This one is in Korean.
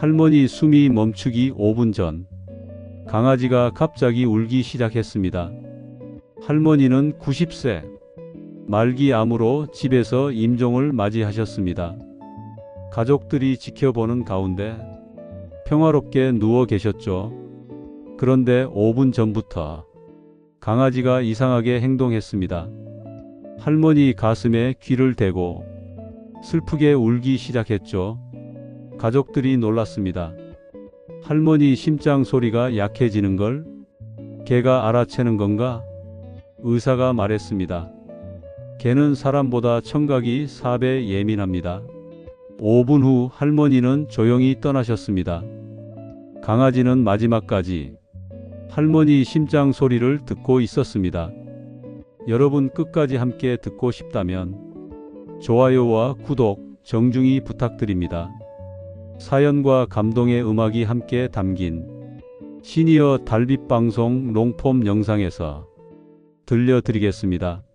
할머니 숨이 멈추기 5분 전 강아지가 갑자기 울기 시작했습니다. 할머니는 90세 말기암으로 집에서 임종을 맞이하셨습니다. 가족들이 지켜보는 가운데 평화롭게 누워 계셨죠. 그런데 5분 전부터 강아지가 이상하게 행동했습니다. 할머니 가슴에 귀를 대고 슬프게 울기 시작했죠. 가족들이 놀랐습니다. 할머니 심장 소리가 약해지는 걸 개가 알아채는 건가? 의사가 말했습니다. 개는 사람보다 청각이 4배 예민합니다. 5분 후 할머니는 조용히 떠나셨습니다. 강아지는 마지막까지 할머니 심장 소리를 듣고 있었습니다. 여러분 끝까지 함께 듣고 싶다면 좋아요와 구독 정중히 부탁드립니다. 사연과 감동의 음악이 함께 담긴 시니어 달빛 방송 롱폼 영상에서 들려드리겠습니다.